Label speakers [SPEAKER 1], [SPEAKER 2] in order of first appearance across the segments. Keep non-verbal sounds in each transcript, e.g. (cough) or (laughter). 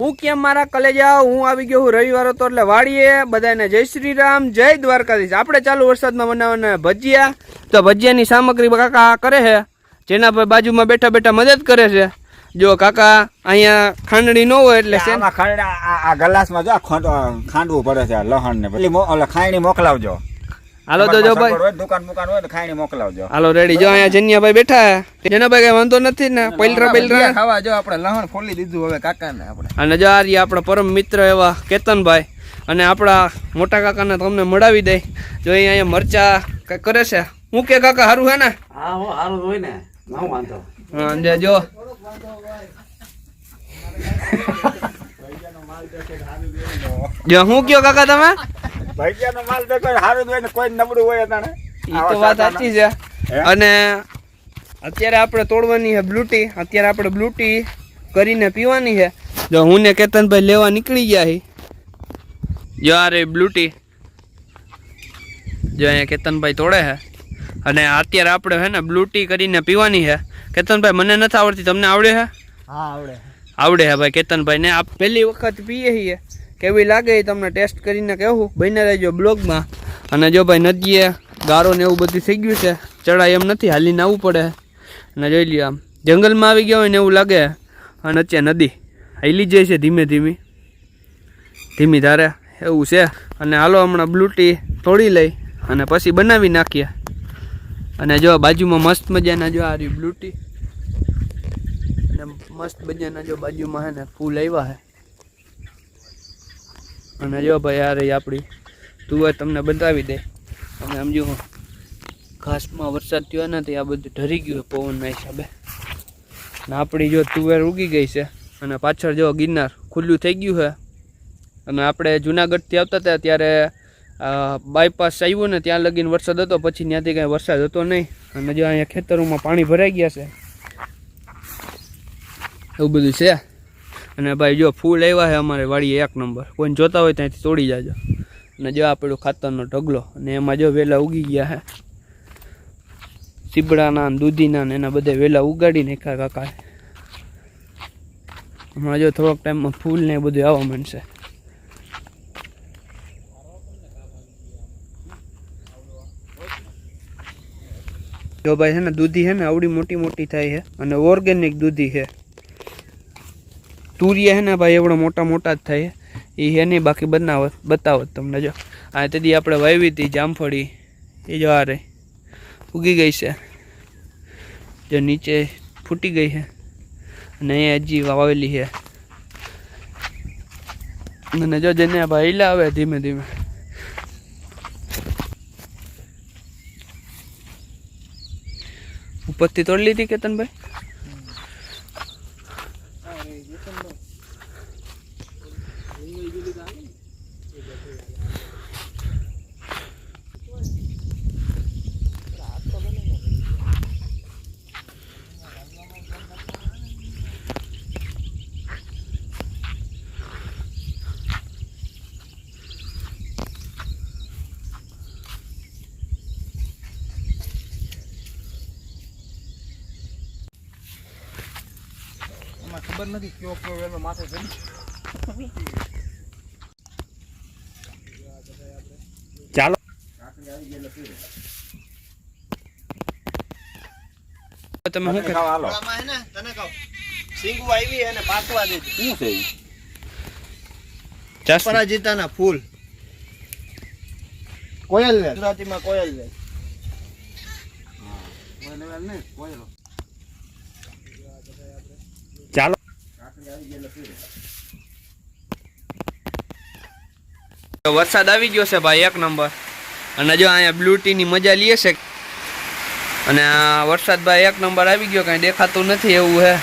[SPEAKER 1] હું કેમ મારા કલેજા હું આવી ગયો હું રવિવાર હતો એટલે વાડીએ. બધાને જય શ્રી રામ જય દ્વારકાધીશ. આપણે ચાલુ વરસાદમાં બનાવવાના ભજીયા. તો ભજીયાની સામગ્રી કાકા કરે છે. જેના પર બાજુમાં બેઠા બેઠા મદદ કરે છે. જો કાકા અહીંયા ખાંડણી ન હોય એટલે
[SPEAKER 2] ખાંડ આ ગ્લાસમાં જો ખાંડવું પડે છે લહણ ને પેલી મો- મોકલાવજો.
[SPEAKER 1] હાલો તો જો ભાઈ.
[SPEAKER 2] દુકાન મુકાન હોય તો ખાઈને મોકલાવજો.
[SPEAKER 1] હાલો રેડી જો અહીંયા જનિયાભાઈ બેઠા. છે જેનાભાઈ કઈ વાંધો નથી ને. પૈલરા પૈલરા.
[SPEAKER 3] ખાવા જો આપણે લહણ ફોલી દીધું હવે કાકાને આપણે.
[SPEAKER 1] અને જો આ રહ્યા આપણા પરમ મિત્ર એવા કેતનભાઈ. અને આપણા મોટા કાકાને તમને મળાવી દે. જો અહીંયા મરચા કઈ કરે છે. હું કે કાકા સારું હે ને?
[SPEAKER 4] હા હો સારું હોય ને. ના વાંધો.
[SPEAKER 1] હા, જો. (laughs) જો હું કયો કાકા તમે?
[SPEAKER 2] ભજીયાનો માલ તો કોઈ સારું હોય ને કોઈ નબળું હોય અતાણે.
[SPEAKER 1] એ તો વાત સાચી છે. અને અત્યારે આપણે તોડવાની છે બ્લૂટી. અત્યારે આપણે બ્લૂટી કરીને પીવાની છે. જો હું ને કેતનભાઈ લેવા નીકળી ગયા છે જો આ રે બ્લૂટી. જો અહીંયા કેતનભાઈ તોડે છે. અને અત્યારે આપણે છે ને બ્લૂટી કરીને પીવાની છે. કેતનભાઈ મને નથી આવડતી. તમને આવડે છે?
[SPEAKER 3] હા આવડે
[SPEAKER 1] આવડે છે ભાઈ. કેતનભાઈ ને આ પહેલી વખત પીએ છીએ. કેવી લાગે એ તમને ટેસ્ટ કરીને કહેવું? બને રહેજો બ્લોગમાં. અને જો ભાઈ નદીએ ગારો ને એવું બધું થઈ ગયું છે ચડાય એમ નથી, હાલીને આવવું પડે. અને જોઈ લ્યો આમ, જંગલમાં આવી ગયા હોય ને એવું લાગે, અને અત્યારે નદી હાલી જાય છે ધીમે ધીમે. ધીમી ધારે એવું છે. અને હાલો હમણાં બ્લૂટી તોડી લઈ અને પછી બનાવી નાખીએ. અને જો બાજુમાં મસ્ત મજાના જો આ રહી બ્લૂટી. અને મસ્ત મજાના જો બાજુમાં હે ને ફૂલ આવ્યા હે. અને જો ભાઈ, આ રહી આપણી તુવેર તમને બતાવી દે. અને આમ જો ઘાસમાં વરસાદ થયો નથી આ બધું ઢરી ગયું પવનના હિસાબે. અને આપણી જો તુવેર ઉગી ગઈ છે અને પાછળ જો ગિરનાર ખુલ્લું થઈ ગયું છે. અને આપણે જુનાગઢથી આવતા હતા ત્યારે બાયપાસ આવ્યું ને ત્યાં લગીને વરસાદ હતો, પછી ત્યાંથી કાંઈ વરસાદ હતો નહીં. અને જો અહીંયા ખેતરોમાં પાણી ભરાઈ ગયા છે. એવું બધું છે. અને ભાઈ જો ફૂલ આવ્યા છે અમારે વાડીએ એક નંબર. કોઈને જોતા હોય ત્યાંથી તોડી જાજો. અને જો આ પેલો ખાતરનો ઢગલો અને એમાં જો વેલા ઉગી ગયા છે. સીબડાના દૂધીના ને એના બધા વેલા ઉગાડી નાખ્યા કાકા. હમણાં જો થોડોક ટાઈમમાં ફૂલ ને બધું આવવા માંડશે. જો ભાઈ છે ને દૂધી છે ને આવડી મોટી મોટી થાય છે. અને ઓર્ગેનિક દૂધી છે. તુરિયા હે ને ભાઈ, એવડો મોટા મોટા જ થાય એ હે નહીં, બાકી બનાવત બતાવત તમને જો. આ તેથી આપણે વાવી હતી જામફળી, એ જો આ રહી ઉગી ગઈ છે. જો નીચે ફૂટી ગઈ છે અને અહીંયા હજી વાવેલી છે અને જો જેને ભાઈ લાવે ધીમે ધીમે. ઉપરથી તોડી લીધી કેતનભાઈ?
[SPEAKER 3] એમાં ખબર નથી કયો કયો વેલો માથે ચડી
[SPEAKER 2] ચાલો.
[SPEAKER 1] તમે શું
[SPEAKER 2] ખાવા હાલો.
[SPEAKER 3] આમાં હે ને તને કહું સિંગુ આવી અને પાકવા દીધી
[SPEAKER 2] શું છે
[SPEAKER 3] પરાજિતાના ફૂલ. કોયલ લે ગુજરાતીમાં કોયલ લે
[SPEAKER 2] ચાલો
[SPEAKER 1] વરસાદ આવી ગયો છે ભાઈ, એક નંબર. અને જો અહીંયા બ્લુ ટીની મજા લઈએ છે. અને આ વરસાદ ભાઈ એક નંબર આવી ગયો, કાંઈ દેખાતું નથી એવું હે.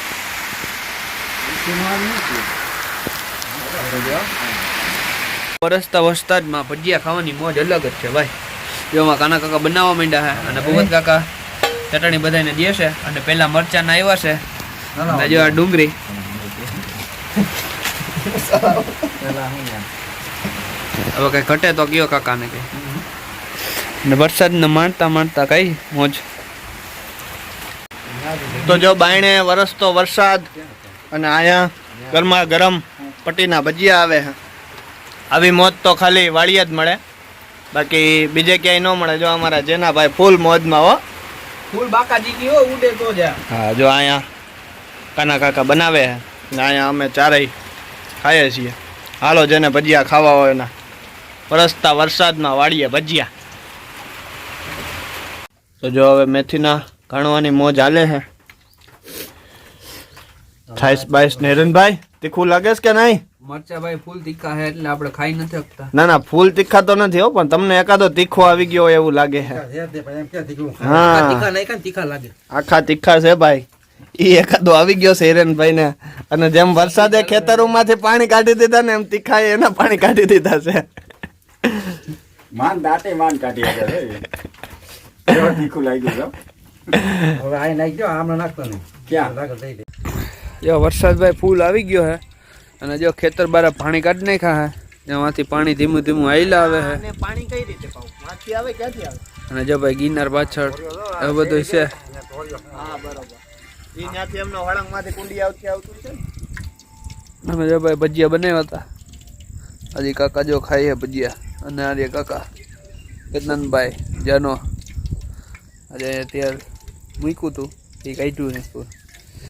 [SPEAKER 1] વરસતા વરસાદમાં ભજીયા ખાવાની મોજ અલગ જ છે ભાઈ. એમાં કાના કાકા બનાવવા માંડ્યા છે અને ભગવત કાકા ચટણી બધાને દે છે, અને પેલા મરચાના આવ્યા છે. અને જો આ ડુંગળી. (laughs) હવે કઈ ઘટે તો કયો કાકાને કઈ. ને વરસાદને માણતા માણતા કઈ મોજ.
[SPEAKER 3] તો જો બાયણે વરસતો વરસાદ અને અહીંયા ગરમા ગરમ પટીના ભજીયા આવે આવી મોજ તો ખાલી વાળીએ જ મળે. બાકી બીજે ક્યાંય ન મળે. જો અમારા જેના ભાઈ ફૂલ મોજમાં હો.
[SPEAKER 1] ફૂલ બાકાજી કી હો ઉડે તો જા.
[SPEAKER 3] હા જો અહીંયા કાના કાકા બનાવે છે ને અહીંયા અમે ચારેય ખાઈએ છીએ. હાલો જેને ભજીયા ખાવા હોય એના. વરસતા વરસાદમાં વાળીએ ભજીયા. તો જો હવે મેથીના ઘણવાની મોજ હાલે છે થાઈસ બાઈસ નેરનભાઈ તીખું લાગે છે કે નહીં?
[SPEAKER 1] મરચા ભાઈ ફૂલ તીખા છે એટલે આપણે ખાઈ નથી શકતા.
[SPEAKER 3] ના ના ફૂલ તીખા તો નથી હો પણ તમને એકાદો તીખો આવી ગયો એવું લાગે છે હા.
[SPEAKER 1] તીખા નહીં તીખા લાગે.
[SPEAKER 3] આખા તીખા છે ભાઈ. ઈ એકાદો આવી ગયો છે હિરેનભાઈ ને અને જેમ વરસાદે ખેતરોમાંથી પાણી કાઢી દીધા ને એમ તીખા એના પાણી કાઢી દીધા છે.
[SPEAKER 2] માન દાટે માન કાઢી કેવા તીખું ક્યાં?
[SPEAKER 1] જો વરસાદભાઈ ફૂલ આવી ગયો હે. અને જો ખેતર બારા પાણી કાઢી નાખ્યા હે. એમાંથી પાણી ધીમું ધીમું આઈલા આવે હે.
[SPEAKER 3] પાણી કઈ રીતે આવે ક્યાંથી આવે?
[SPEAKER 1] અને જો ભાઈ ગિરનાર પાછળ એવું બધું છે.
[SPEAKER 3] હા બરોબર. ત્યાંથી એમનો વળંગમાંથી કુંડી આવતી આવતું છે
[SPEAKER 1] અમે જો ભાઈ ભજીયા બનાવ્યા હતા. હજી કાકા જો ખાઈએ ભજીયા. અને આર્ય કાકા કેતનભાઈ જાનો. આજે અત્યારે મૂક્યું હતું એ કાઢ્યું ને